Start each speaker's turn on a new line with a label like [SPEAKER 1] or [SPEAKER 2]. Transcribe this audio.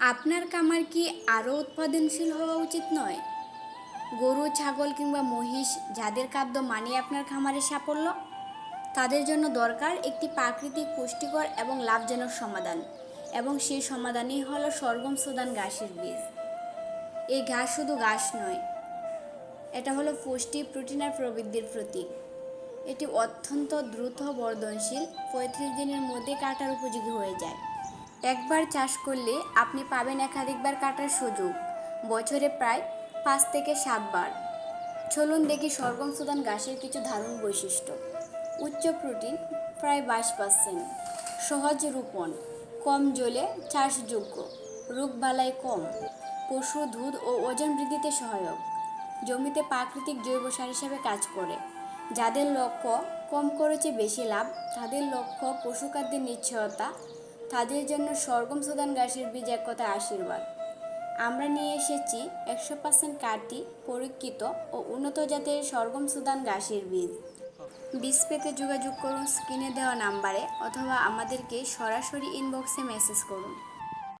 [SPEAKER 1] আপনার কামার কি আরও উৎপাদনশীল হওয়া উচিত নয়? গরু, ছাগল কিংবা মহিষ যাদের খাদ্য মানে আপনার খামারের সাফল্য, তাদের জন্য দরকার একটি প্রাকৃতিক পুষ্টিকর এবং লাভজনক সমাধান এবং সেই সমাধানই হলো সরগম সুদান ঘাসের বীজ। এই ঘাস শুধু ঘাস নয়, এটা হলো পুষ্টি, প্রোটিন আর প্রবৃদ্ধির প্রতীক। এটি অত্যন্ত দ্রুত বর্ধনশীল, পঁয়ত্রিশ দিনের মধ্যে কাটার উপযোগী হয়ে যায়। একবার চাষ করলে আপনি পাবেন একাধিকবার কাটার সুযোগ, বছরে প্রায় পাঁচ থেকে সাতবার চলুন দেখি সরগম সুদান ঘাসের কিছু দারুণ বৈশিষ্ট্য। উচ্চ প্রোটিন প্রায় বাইশ পার্সেন্ট, সহজ রোপণ, কম জলে চাষযোগ্য রোগবালাই কম, পশু, দুধ ও ওজন বৃদ্ধিতে সহায়ক। জমিতে প্রাকৃতিক জৈব সার হিসেবে কাজ করে, যাদের লক্ষ্য কম খরচে বেশি লাভ, তাদের লক্ষ্য পশুখাদ্যের নিশ্চয়তা তাদের জন্য সরগম সুদান গাছের বীজ এক কথা আশীর্বাদ। আমরা নিয়ে এসেছি একশো পার্সেন্ট কাটি পরীক্ষিত ও উন্নত জাতের সরগম সুদান গাছের বীজ। বীজ পেতে যোগাযোগ করুন স্ক্রিনে দেওয়া নাম্বারে অথবা আমাদেরকে সরাসরি ইনবক্সে মেসেজ করুন।